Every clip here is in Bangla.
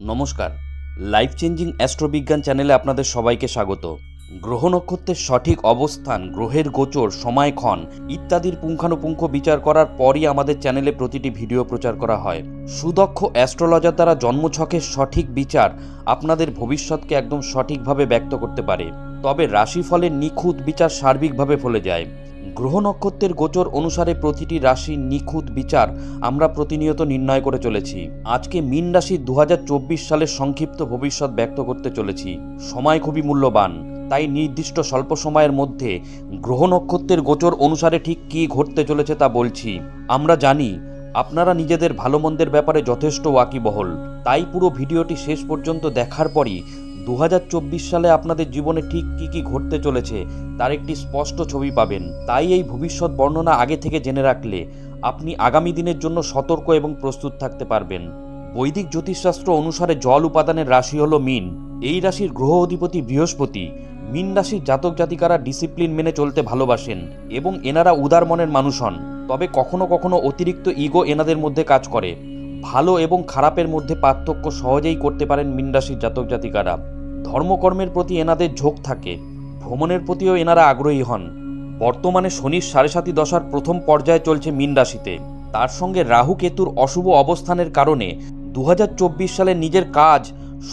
নমস্কার। লাইফ চেঞ্জিং অ্যাস্ট্রোবিজ্ঞান চ্যানেলে আপনাদের সবাইকে স্বাগত। গ্রহ নক্ষত্রের সঠিক অবস্থান, গ্রহের গোচর সময়ক্ষণ ইত্যাদির পুঙ্খানুপুঙ্খ বিচার করার পরই আমাদের চ্যানেলে প্রতিটি ভিডিও প্রচার করা হয়। সুদক্ষ অ্যাস্ট্রোলজার দ্বারা জন্মছকের সঠিক বিচার আপনাদের ভবিষ্যৎকে একদম সঠিকভাবে ব্যক্ত করতে পারে। তবে রাশিফলের নিখুঁত বিচার সার্বিকভাবে ফলে যায়। গ্রহ নক্ষত্রের গোচর অনুসারে প্রতিটি রাশির নিখুঁত বিচার আমরা প্রতিনিয়ত নির্ণয় করে চলেছি। আজকে মিন রাশি দু সালের সংক্ষিপ্ত ভবিষ্যৎ ব্যক্ত করতে চলেছি। সময় খুবই মূল্যবান। তাই নির্দিষ্ট স্বল্প সময়ের মধ্যে গ্রহ নক্ষত্রের গোচর অনুসারে ঠিক কী ঘটতে চলেছে তা বলছি। আমরা জানি, আপনারা নিজেদের ভালো মন্দের ব্যাপারে যথেষ্ট ওয়াকিবহল। তাই পুরো ভিডিওটি শেষ পর্যন্ত দেখার পরই দু হাজার চব্বিশ সালে আপনাদের জীবনে ঠিক কী কী ঘটতে চলেছে তার একটি স্পষ্ট ছবি পাবেন। তাই এই ভবিষ্যৎ বর্ণনা আগে থেকে জেনে রাখলে আপনি আগামী দিনের জন্য সতর্ক এবং প্রস্তুত থাকতে পারবেন। বৈদিক জ্যোতিষশাস্ত্র অনুসারে জল উপাদানের রাশি হল মিন। এই রাশির গ্রহ অধিপতি বৃহস্পতি। মিন রাশির জাতক জাতিকারা ডিসিপ্লিন মেনে চলতে ভালোবাসেন এবং এনারা উদার মনের মানুষ হন। তবে কখনো কখনো অতিরিক্ত ইগো এনাদের মধ্যে কাজ করে। ভালো এবং খারাপের মধ্যে পার্থক্য সহজেই করতে পারেন মিন রাশির জাতক জাতিকারা। ধর্মকর্মের প্রতি এনাদের ঝোঁক থাকে। ভ্রমণের প্রতিও এনারা আগ্রহী হন। বর্তমানে শনির সাড়ে সাতি দশার প্রথম পর্যায়ে চলছে মীন রাশিতে তার সঙ্গে রাহু কেতুর অশুভ অবস্থানের কারণে দু হাজার চব্বিশ সালে নিজের কাজ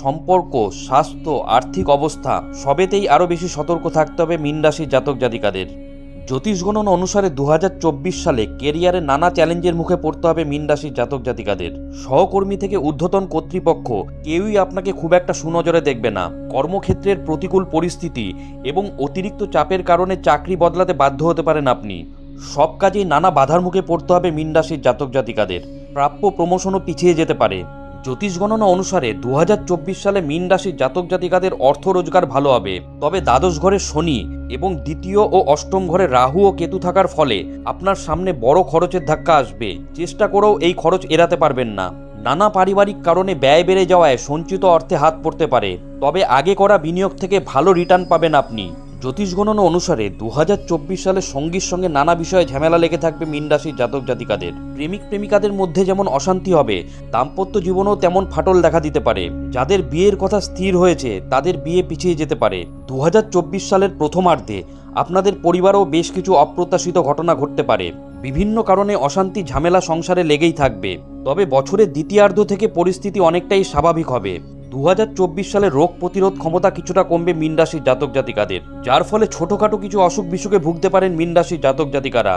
সম্পর্ক, স্বাস্থ্য, আর্থিক অবস্থা সবেতেই আরও বেশি সতর্ক থাকতে হবে মীন রাশির জাতক জাতিকাদের। জ্যোতিষ গণনা অনুসারে দু হাজার চব্বিশ সালে কেরিয়ারে নানা চ্যালেঞ্জের মুখে পড়তে হবে মীন রাশির জাতক জাতিকাদের। সহকর্মী থেকে ঊর্ধ্বতন কর্তৃপক্ষ কেউই আপনাকে খুব একটা সুনজরে দেখবে না। কর্মক্ষেত্রের প্রতিকূল পরিস্থিতি এবং অতিরিক্ত চাপের কারণে চাকরি বদলাতে বাধ্য হতে পারেন আপনি। সব কাজেই নানা বাধার মুখে পড়তে হবে মীন রাশির জাতক জাতিকাদের। প্রাপ্য প্রমোশনও পিছিয়ে যেতে পারে। জ্যোতিষ গণনা অনুসারে দু হাজার চব্বিশ সালে মীন রাশির জাতক জাতিকাদের অর্থ রোজগার ভালো হবে। তবে দ্বাদশ ঘরে শনি এবং দ্বিতীয় ও অষ্টম ঘরে রাহু ও কেতু থাকার ফলে আপনার সামনে বড় খরচের ধাক্কা আসবে। চেষ্টা করেও এই খরচ এড়াতে পারবেন না। নানা পারিবারিক কারণে ব্যয় বেড়ে যাওয়ায় সঞ্চিত অর্থে হাত পড়তে পারে। তবে আগে করা বিনিয়োগ থেকে ভালো রিটার্ন পাবেন আপনি। জ্যোতিষ গণনা অনুসারে দু হাজার চব্বিশ সালে সঙ্গীর সঙ্গে নানা বিষয়ে ঝামেলা লেগে থাকবে মীন রাশির জাতক জাতিকাদের। প্রেমিক প্রেমিকাদের মধ্যে যেমন অশান্তি হবে, দাম্পত্য জীবনেও তেমন ফাটল দেখা দিতে পারে। যাদের বিয়ের কথা স্থির হয়েছে, তাদের বিয়ে পিছিয়ে যেতে পারে। দু হাজার চব্বিশ সালের প্রথমার্ধে আপনাদের পরিবারেও বেশ কিছু অপ্রত্যাশিত ঘটনা ঘটতে পারে। বিভিন্ন কারণে অশান্তি, ঝামেলা সংসারে লেগেই থাকবে। তবে বছরের দ্বিতীয়ার্ধ থেকে পরিস্থিতি অনেকটাই স্বাভাবিক হবে। দু হাজার চব্বিশ সালে রোগ প্রতিরোধ ক্ষমতা কিছুটা কমবে মিন রাশির জাতক জাতিকাদের, যার ফলে ছোটখাটো কিছু অসুখ বিসুখে ভুগতে পারেন মিন রাশির জাতক জাতিকারা।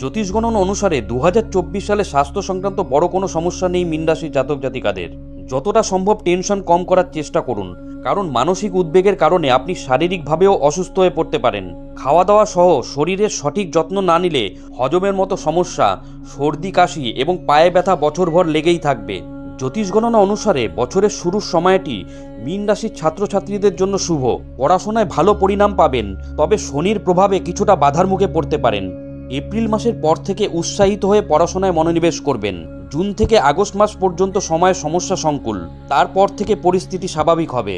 জ্যোতিষ গণনা অনুসারে দু হাজার চব্বিশ সালে স্বাস্থ্য সংক্রান্ত বড় কোনো সমস্যা নেই মিন রাশির জাতক জাতিকাদের। যতটা সম্ভব টেনশন কম করার চেষ্টা করুন, কারণ মানসিক উদ্বেগের কারণে আপনি শারীরিকভাবেও অসুস্থ হয়ে পড়তে পারেন। খাওয়া দাওয়া সহ শরীরের সঠিক যত্ন না নিলে হজমের মতো সমস্যা, সর্দি, কাশি এবং পায়ে ব্যথা বছরভর লেগেই থাকবে। জ্যোতিষ গণনা অনুসারে বছরের শুরুর সময়টি মীন রাশির ছাত্রছাত্রীদের জন্য শুভ। পড়াশোনায় ভালো পরিণাম পাবেন, তবে শনির প্রভাবে কিছুটা বাধার মুখে পড়তে পারেন। এপ্রিল মাসের পর থেকে উৎসাহিত হয়ে পড়াশোনায় মনোনিবেশ করবেন। জুন থেকে আগস্ট মাস পর্যন্ত সময় সমস্যা সংকুল। তারপর থেকে পরিস্থিতি স্বাভাবিক হবে।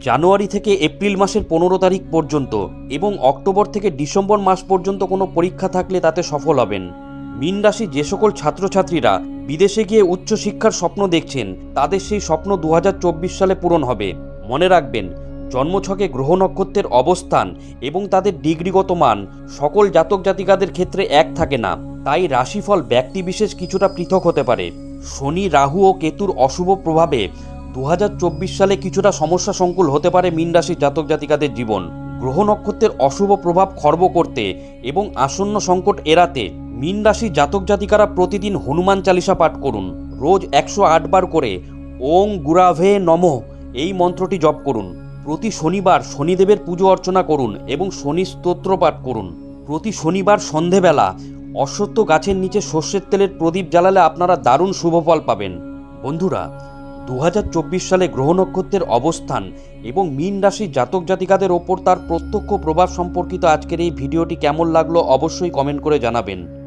জানুয়ারি থেকে এপ্রিল মাসের পনেরো তারিখ পর্যন্ত এবং অক্টোবর থেকে ডিসেম্বর মাস পর্যন্ত কোনো পরীক্ষা থাকলে তাতে সফল হবেন। মীন রাশি যে সকল ছাত্রছাত্রীরা বিদেশে গিয়ে উচ্চশিক্ষার স্বপ্ন দেখছেন, তাদের সেই স্বপ্ন দু হাজার চব্বিশ সালে পূরণ হবে। মনে রাখবেন, জন্মছকে গ্রহ নক্ষত্রের অবস্থান এবং তাদের ডিগ্রিগত মান সকল জাতক জাতিকাদের ক্ষেত্রে এক থাকে না। তাই রাশিফল ব্যক্তিবিশেষ কিছুটা পৃথক হতে পারে। শনি, রাহু ও কেতুর অশুভ প্রভাবে দু হাজার চব্বিশ সালে কিছুটা সমস্যা সংকুল হতে পারে মীন রাশির জাতক জাতিকাদের জীবন। গ্রহ নক্ষত্রের অশুভ প্রভাব খর্ব করতে এবং আসন্ন সংকট এড়াতে মীন রাশি জাতক জাতিকারা প্রতিদিন হনুমান চালিসা পাঠ করুন। রোজ একশো বার করে ওং গুরাভে নম এই মন্ত্রটি জপ করুন। প্রতি শনিবার শনিদেবের পুজো অর্চনা করুন এবং শনি স্তোত্র পাঠ করুন। প্রতি শনিবার সন্ধেবেলা অশ্বত্থ গাছের নিচে সর্ষের তেলের প্রদীপ জ্বালালে আপনারা দারুণ শুভফল পাবেন। বন্ধুরা দু হাজার চব্বিশ সালে গ্রহ নক্ষত্রের অবস্থান এবং মীন রাশির জাতক জাতিকাদের ওপর তার প্রত্যক্ষ প্রভাব সম্পর্কিত আজকের এই ভিডিওটি কেমন লাগল অবশ্যই কমেন্ট করে জানাবেন।